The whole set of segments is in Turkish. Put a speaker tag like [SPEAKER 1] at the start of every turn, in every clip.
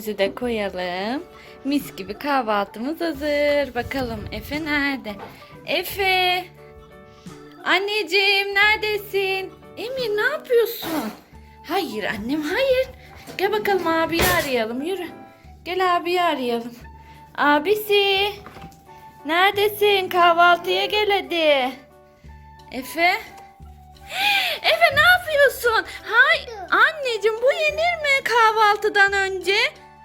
[SPEAKER 1] Yüzü de koyalım. Mis gibi kahvaltımız hazır. Bakalım Efe nerede? Efe! Anneciğim neredesin? Emir ne yapıyorsun? Hayır annem hayır. Gel bakalım abiyi arayalım yürü. Gel abiyi arayalım. Abisi! Neredesin? Kahvaltıya gel hadi. Efe? Efe ne yapıyorsun? Hay anneciğim bu yenir mi kahvaltıdan önce?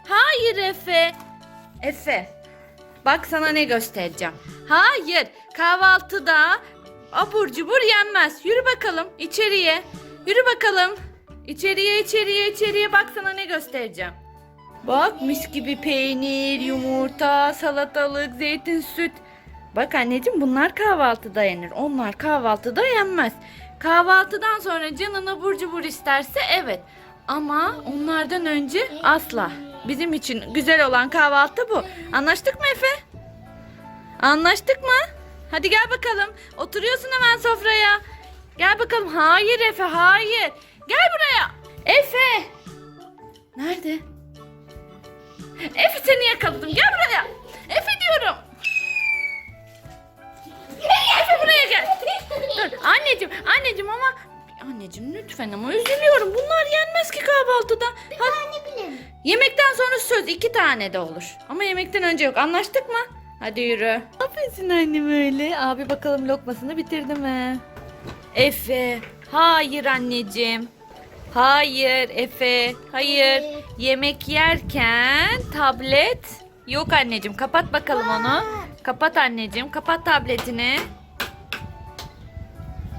[SPEAKER 1] Hayır Efe. Efe. Bak sana ne göstereceğim. Hayır kahvaltıda abur cubur yenmez. Yürü bakalım içeriye. Yürü bakalım. İçeriye içeriye içeriye bak sana ne göstereceğim. Bak mis gibi peynir, yumurta, salatalık, zeytin, süt. Bak anneciğim bunlar kahvaltıda yenir. Onlar kahvaltıda yenmez. Kahvaltıdan sonra canın abur cubur isterse evet. Ama onlardan önce asla. Bizim için güzel olan kahvaltı bu. Anlaştık mı Efe? Anlaştık mı? Hadi gel bakalım. Oturuyorsun hemen sofraya. Gel bakalım. Hayır Efe, hayır. Gel buraya. Efe. Nerede? Efe seni yakaladım. Gel buraya. Efe diyorum. Efe buraya gel. Dur anneciğim, anneciğim ama anneciğim lütfen ama üzülüyorum. Bunlar yenmez ki kahvaltıda. Hadi. Yemekten sonra söz iki tane de olur. Ama yemekten önce yok. Anlaştık mı? Hadi yürü. Aferin annem öyle. Abi bakalım lokmasını bitirdi mi? Efe. Hayır anneciğim. Hayır Efe. Hayır. Yemek yerken tablet yok anneciğim. Kapat bakalım onu. Kapat anneciğim. Kapat tabletini.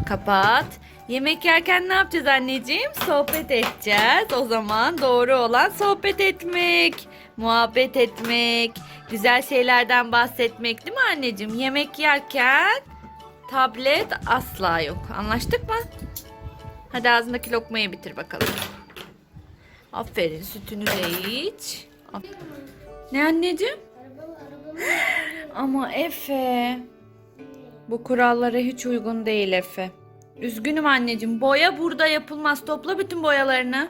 [SPEAKER 1] Kapat. Yemek yerken ne yapacağız anneciğim? Sohbet edeceğiz. O zaman doğru olan sohbet etmek, muhabbet etmek, güzel şeylerden bahsetmek değil mi anneciğim? Yemek yerken tablet asla yok. Anlaştık mı? Hadi ağzındaki lokmayı bitir bakalım. Aferin sütünü de iç. Af- Ne anneciğim? Ama Efe. Bu kurallara hiç uygun değil Efe. Üzgünüm anneciğim. Boya burada yapılmaz. Topla bütün boyalarını.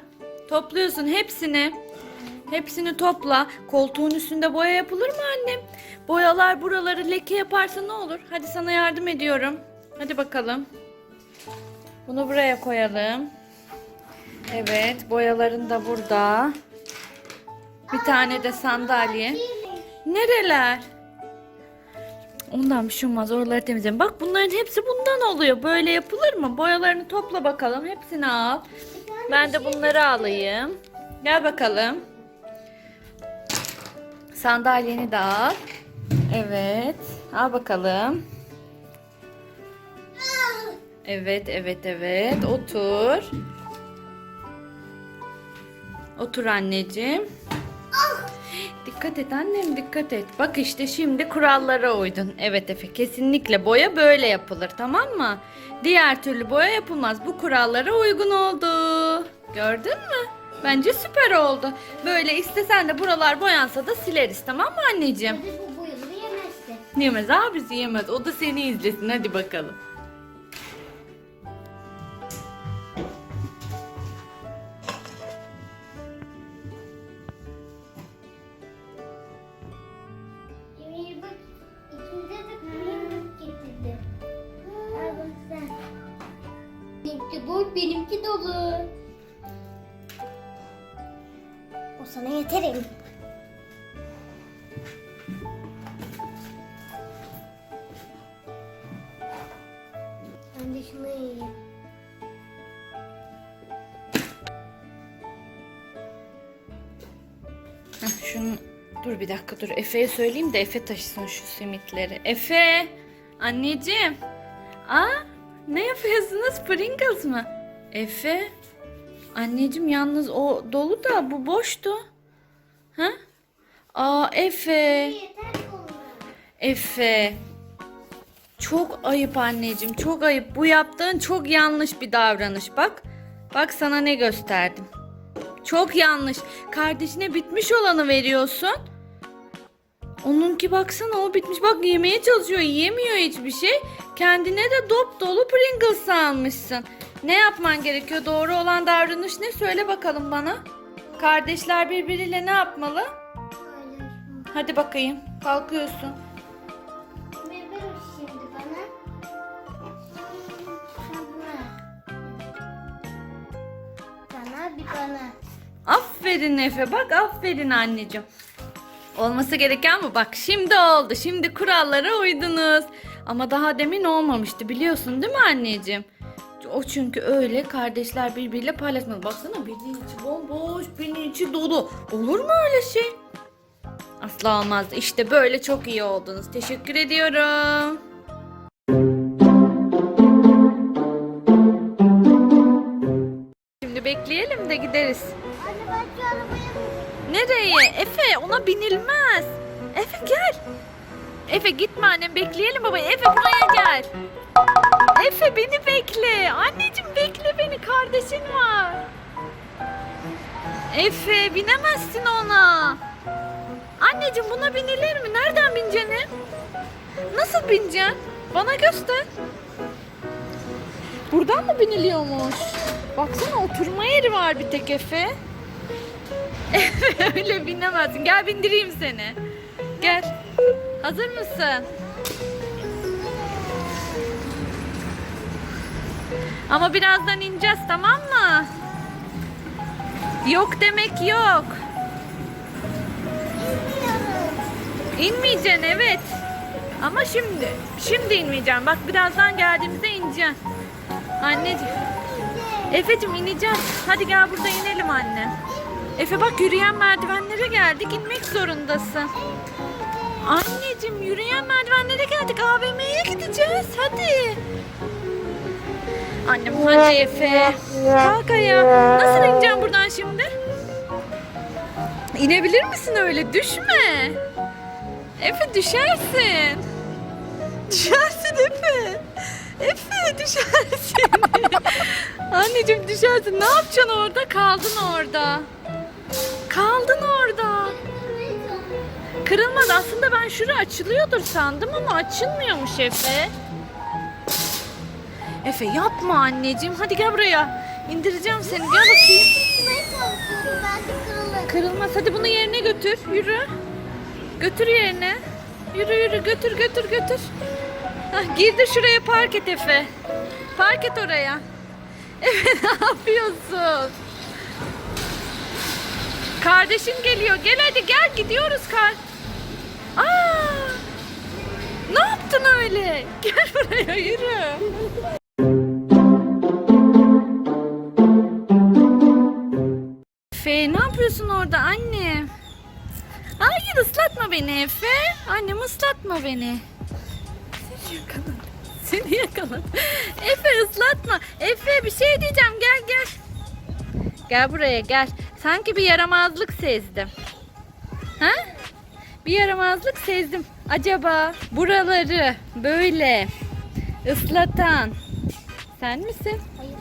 [SPEAKER 1] Topluyorsun hepsini. Hepsini topla. Koltuğun üstünde boya yapılır mı annem? Boyalar buraları leke yaparsa ne olur? Hadi sana yardım ediyorum. Hadi bakalım. Bunu buraya koyalım. Evet, boyaların da burada. Bir tane de sandalye. Nereler? Ondan bir şey olmaz. Oraları temizleyelim. Bak bunların hepsi bundan oluyor. Böyle yapılır mı? Boyalarını topla bakalım. Hepsini al. Ben de bunları alayım. Gel bakalım. Sandalyeni de al. Evet. Al bakalım. Evet, evet, evet. Otur. Otur anneciğim. Dikkat et annem dikkat et. Bak işte şimdi kurallara uydun. Evet Efe kesinlikle boya böyle yapılır tamam mı? Diğer türlü boya yapılmaz. Bu kurallara uygun oldu. Gördün mü? Bence süper oldu. Böyle istesen de buralar boyansa da sileriz tamam mı anneciğim?
[SPEAKER 2] Hadi bu boyaları yemezsin.
[SPEAKER 1] Yemez abisi yemez. O da seni izlesin hadi bakalım.
[SPEAKER 2] Benimki boş, benimki dolu. O sana yeterim. Ben de şunu yiyeyim.
[SPEAKER 1] Heh, şunu dur bir dakika dur Efe'ye söyleyeyim de Efe taşısın şu simitleri. Efe anneciğim. Aa ne yapıyorsunuz Pringles mı? Efe anneciğim yalnız o dolu da bu boştu. Ha? Aa Efe. Efe. Çok ayıp anneciğim, çok ayıp. Bu yaptığın çok yanlış bir davranış. Bak, bak sana ne gösterdim. Çok yanlış. Kardeşine bitmiş olanı veriyorsun. Onunki baksana o bitmiş. Bak yemeye çalışıyor, yiyemiyor hiçbir şey. Kendine de dop dolu Pringles almışsın. Ne yapman gerekiyor? Doğru olan davranış ne? Söyle bakalım bana. Kardeşler birbiriyle ne yapmalı? Hadi bakayım. Kalkıyorsun.
[SPEAKER 2] Ver şimdi bana. Bana bir bana.
[SPEAKER 1] Aferin Efe bak aferin anneciğim. Olması gereken bu bak şimdi oldu. Şimdi kurallara uydunuz. Ama daha demin olmamıştı biliyorsun değil mi anneciğim? O çünkü öyle kardeşler birbiriyle paylaşmalı. Baksana birinin içi bomboş, birinin içi dolu. Olur mu öyle şey? Asla olmaz. İşte böyle çok iyi oldunuz. Teşekkür ediyorum. Şimdi bekleyelim de gideriz.
[SPEAKER 2] Şu arabaya
[SPEAKER 1] Nereye? Efe ona binilmez. Efe gel. Efe gitme annem bekleyelim babayı. Efe buraya gel. Efe beni bekle. Anneciğim bekle beni kardeşin var. Efe binemezsin ona. Anneciğim buna binilir mi? Nereden bineceksin? Nasıl bineceksin? Bana göster. Buradan mı biniliyormuş? Baksana oturma yeri var bir tek Efe. Öyle binemezsin. Gel bindireyim seni. Gel. Hazır mısın? Ama birazdan ineceğiz tamam mı? Yok demek yok. İnmeyeceksin evet. Ama şimdi. Şimdi inmeyeceğim. Bak birazdan geldiğimizde ineceksin. Anneciğim. Efe'cim ineceğiz. Hadi gel burada inelim anne. Efe bak yürüyen merdivenlere geldik. inmek zorundasın. Anneciğim yürüyen merdivenlere geldik. AVM'ye gideceğiz. Hadi. Annem hadi Efe. Kalk ayağa. Nasıl ineceğim buradan şimdi? İnebilir misin öyle? Düşme. Efe düşersin. Düşersin Efe. Efe düşersin. Anneciğim düşersin. Ne yapacaksın orada? Kaldın orada. Kırılmadı. Aslında ben şura açılıyordur sandım ama açılmıyormuş Efe. Efe yapma anneciğim. Hadi gel buraya. İndireceğim seni. Gel bakayım. Kırılmaz. Hadi bunu yerine götür. Yürü. Götür yerine. Yürü yürü götür götür götür. Hah, girdi şuraya park et Efe. Park et oraya. Efe ne yapıyorsun? Kardeşin geliyor. Gel hadi gel gidiyoruz kar. Aa! Ne yaptın öyle? Gel buraya yürü. Efe ne yapıyorsun orada anne? Hayır ıslatma beni Efe. Annem ıslatma beni. Seni yakaladım. Seni yakaladım. Efe ıslatma. Efe bir şey diyeceğim gel gel. Gel buraya gel. Sanki bir yaramazlık sezdim. Ha? Bir yaramazlık sezdim. Acaba buraları böyle ıslatan sen misin?
[SPEAKER 2] Hayır.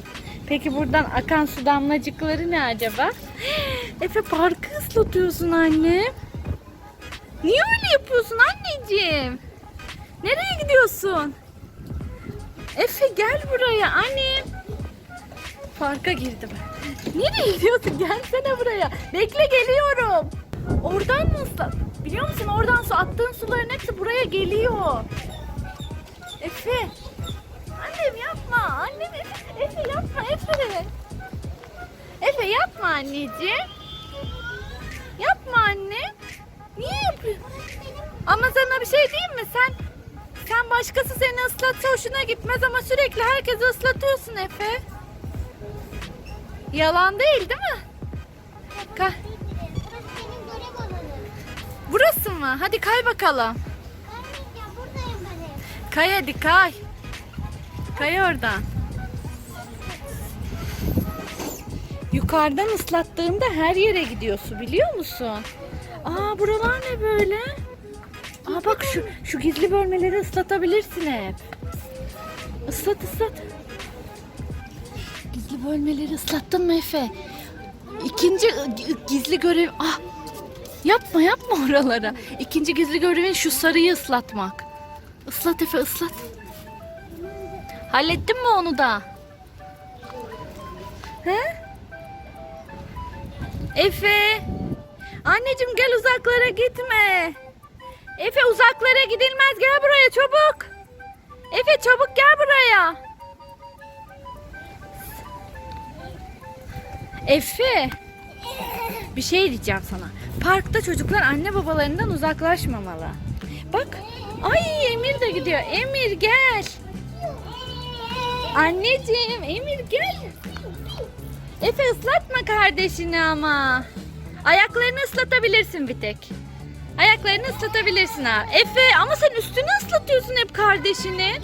[SPEAKER 1] Peki buradan akan su damlacıkları ne acaba? Efe parkı ıslatıyorsun anne. Niye öyle yapıyorsun anneciğim? Nereye gidiyorsun? Efe gel buraya annem. Parka girdim. Nereye gidiyorsun? Gelsene buraya. Bekle geliyorum. Oradan mı ıslat? Biliyor musun oradan su attığın suların hepsi buraya geliyor. Efe. Annem yapma. Annem Efe, Efe yapma Efe. Efe yapma anneciğim. Yapma anne. Niye yapıyorsun? Ama sana bir şey diyeyim mi? Sen sen başkası seni ıslatsa hoşuna gitmez ama sürekli herkesi ıslatıyorsun Efe. Yalan değil değil mi? Ka
[SPEAKER 2] Burası benim görev alanım.
[SPEAKER 1] Burası mı? Hadi kay bakalım.
[SPEAKER 2] Vermeyeceğim. Buradayım ben hep.
[SPEAKER 1] Kay hadi kay. Kay oradan. Yukarıdan ıslattığında her yere gidiyor su biliyor musun? Aa buralar ne böyle? Aa bak şu şu gizli bölmeleri ıslatabilirsin hep. Islat ıslat. Bölmeleri ıslattın mı Efe? İkinci gizli görev... Ah! Yapma yapma oralara. İkinci gizli görevin şu sarıyı ıslatmak. Islat Efe ıslat. Hallettin mi onu da? He? Efe. Anneciğim gel uzaklara gitme. Efe uzaklara gidilmez gel buraya çabuk. Efe çabuk gel buraya. Efe. Bir şey diyeceğim sana. Parkta çocuklar anne babalarından uzaklaşmamalı. Bak. Ay Emir de gidiyor. Emir gel. Anneciğim Emir gel. Efe ıslatma kardeşini ama. Ayaklarını ıslatabilirsin bir tek. Ayaklarını ıslatabilirsin ha. Efe ama sen üstünü ıslatıyorsun hep kardeşini.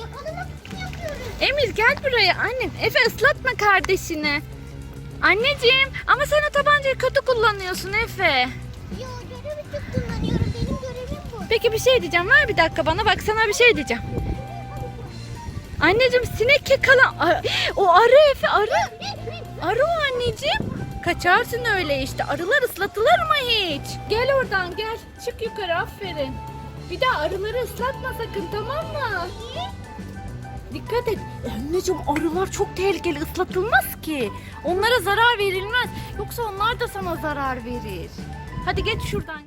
[SPEAKER 1] Emir gel buraya annem. Efe ıslatma kardeşini. Anneciğim ama sen o tabancayı kötü kullanıyorsun Efe.
[SPEAKER 2] Ya görev için kullanıyorum. Benim görevim bu.
[SPEAKER 1] Peki bir şey diyeceğim. Ver bir dakika bana bak sana bir şey diyeceğim. Anneciğim sinek yakalan. A- O arı Efe arı. Arı o anneciğim. Kaçarsın öyle işte. Arılar ıslatılır mı hiç? Gel oradan gel. Çık yukarı aferin. Bir daha arıları ıslatma sakın tamam mı? Dikkat et. Anneciğim arılar çok tehlikeli ıslatılmaz ki. Onlara zarar verilmez. Yoksa onlar da sana zarar verir. Hadi geç şuradan.